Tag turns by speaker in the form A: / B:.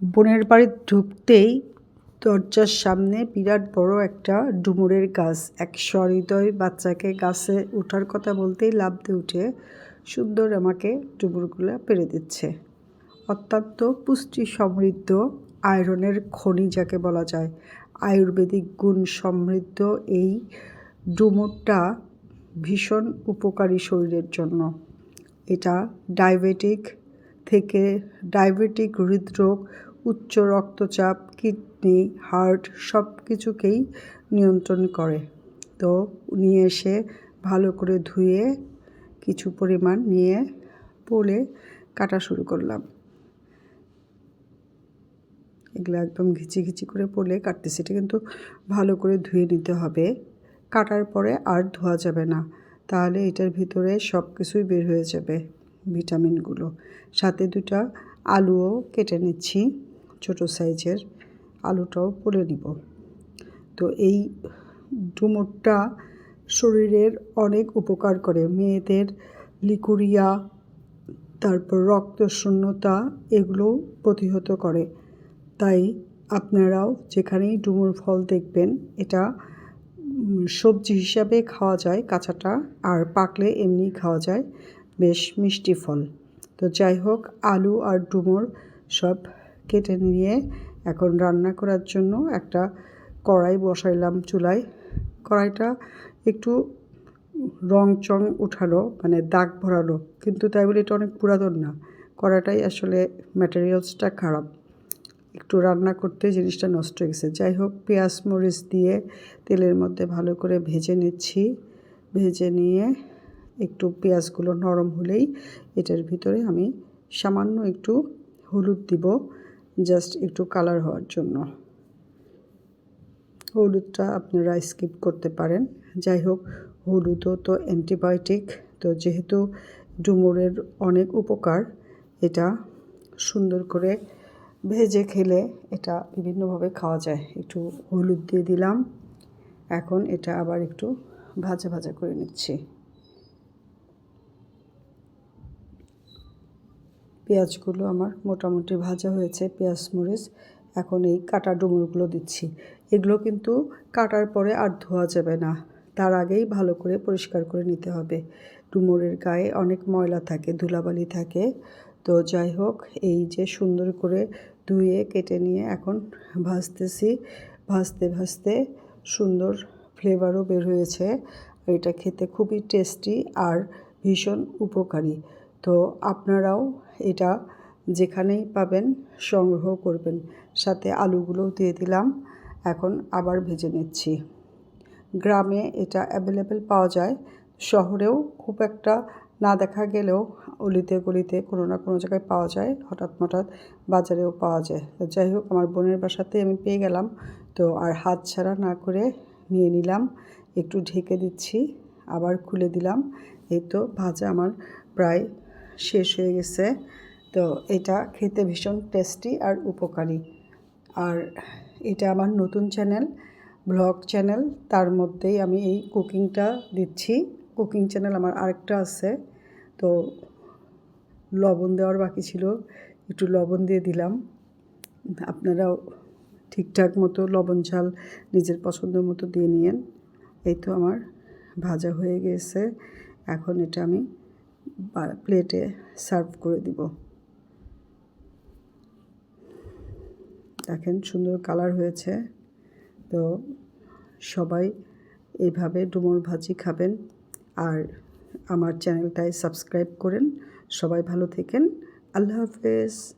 A: বোনের বাড়ি ঢুকতেই দরজার সামনে বিরাট বড় একটা ডুমুরের গাছ, এক সহৃদয় বাচ্চাকে গাছে ওঠার কথা বলতেই লাফ দিয়ে উঠে সুন্দর আমাকে ডুমুরগুলো পেরে দিচ্ছে। অত্যন্ত পুষ্টি সমৃদ্ধ আয়রনের খনি যাকে বলা যায়। আয়ুর্বেদিক গুণ সমৃদ্ধ এই ডুমুরটা ভীষণ উপকারী শরীরের জন্য। এটা ডায়াবেটিক থেকে ডায়াবেটিক, হৃদরোগ, উচ্চ রক্তচাপ, কিডনি, হার্ট সব কিছুকেই নিয়ন্ত্রণ করে। তো নিয়ে এসে ভালো করে ধুয়ে কিছু পরিমাণ নিয়ে পোলে কাটা শুরু করলাম। এগুলো একদম ঘিচি ঘিচি করে পোলে কাটতেছি। এটা কিন্তু ভালো করে ধুয়ে নিতে হবে। কাটার পরে আর ধোয়া যাবে না। তাহলে এটার ভিতরে সব কিছুই বের হয়ে যাবে। ভিটামিনগুলো। সাথে দুটা আলুও কেটে নিচ্ছি, ছোট সাইজের। আলুটাও পরে নিব। তো এই ডুমুরটা শরীরের অনেক উপকার করে। মেয়েদের লিকুরিয়া, তারপর রক্ত শূন্যতা এগুলো প্রতিহত করে। তাই আপনারাও যেখানেই ডুমুর ফল দেখবেন, এটা সবজি হিসাবে খাওয়া যায়, কাঁচাটা। আর পাকলে এমনি খাওয়া যায়। বেশ মিষ্টি ফল। তো যাই হোক আলু আর ডুমুর সব কেটে নিয়ে এখন রান্না করার জন্য একটা কড়াই বসাইলাম চুলায়। কড়াইটা একটু রং চং উঠালো মানে দাগ ভরালো, কিন্তু তাই বলে এটা অনেক পুরাতন না। কড়াটাই আসলে ম্যাটেরিয়ালসটা খারাপ। একটু রান্না করতে জিনিসটা নষ্ট হয়ে গেছে। যাই হোক পেঁয়াজ মরিচ দিয়ে তেলের মধ্যে ভালো করে ভেজে নিচ্ছি। ভেজে নিয়ে একটু পেঁয়াজগুলো নরম হলেই এটার ভিতরে আমি সামান্য একটু হলুদ দিব জাস্ট একটু কালার হওয়ার জন্য। হলুদটা আপনারা স্কিপ করতে পারেন। যাই হোক, হলুদও তো অ্যান্টিবায়োটিক তো যেহেতু ডুমুরের অনেক উপকার, এটা সুন্দর করে ভেজে খেলে এটা বিভিন্নভাবে খাওয়া যায়। একটু হলুদ দিয়ে দিলাম, এখন এটা আবার একটু ভাজা ভাজা করে নিচ্ছি। পেঁয়াজগুলো আমার মোটামুটি ভাজা হয়েছে, পেঁয়াজ, মরিচ। এখন এই কাটা ডুমুরগুলো দিচ্ছি। এগুলো কিন্তু কাটার পরে আর ধোয়া যাবে না। তার আগেই ভালো করে পরিষ্কার করে নিতে হবে। ডুমুরের গায়ে অনেক ময়লা থাকে, ধুলাবালি থাকে। তো যাই হোক, এই যে সুন্দর করে ধুয়ে কেটে নিয়ে এখন ভাজতেছি। ভাজতে ভাজতে সুন্দর ফ্লেভারও বের হয়েছে। এটা খেতে খুবই টেস্টি আর ভীষণ উপকারী। তো আপনারাও এটা যেখানেই পাবেন সংগ্রহ করবেন। সাথে আলুগুলোও দিয়ে দিলাম। এখন আবার ভেজে নিচ্ছি। গ্রামে এটা অ্যাভেলেবেল পাওয়া যায়। শহরেও খুব একটা না দেখা গেলেও অলিতে গলিতে কোনো না কোনো জায়গায় পাওয়া যায়। হঠাৎ হঠাৎ বাজারেও পাওয়া যায়। তো যাই হোক, আমার বোনের বাসাতে আমি পেয়ে গেলাম। তো আর হাত ছাড়া না করে নিয়ে নিলাম। একটু ঢেকে দিচ্ছি। আবার খুলে দিলাম। এই তো ভাজা আমার প্রায় শেষ হয়ে গেছে। তো এটা খেতে ভীষণ টেস্টি আর উপকারী। আর এটা আমার নতুন চ্যানেল ব্লগ চ্যানেল তার মধ্যেই আমি এই কুকিংটা দিচ্ছি। কুকিং চ্যানেল আমার আরেকটা আছে। তো লবণ দেওয়ার বাকি ছিল, একটু লবণ দিয়ে দিলাম। আপনারাও ঠিকঠাক মতো লবণ ঝাল নিজের পছন্দ মতো দিয়ে নিয়েন। এই তো আমার ভাজা হয়ে গেছে। এখন এটা আমি প্লেটে সার্ভ করে দিব। দেখেন সুন্দর কালার হয়েছে। তো সবাই এইভাবে ডুমুর ভাজি খাবেন। আর আমার চ্যানেলটায় সাবস্ক্রাইব করেন। সবাই ভালো থেকেন। আল্লাহ হাফেজ।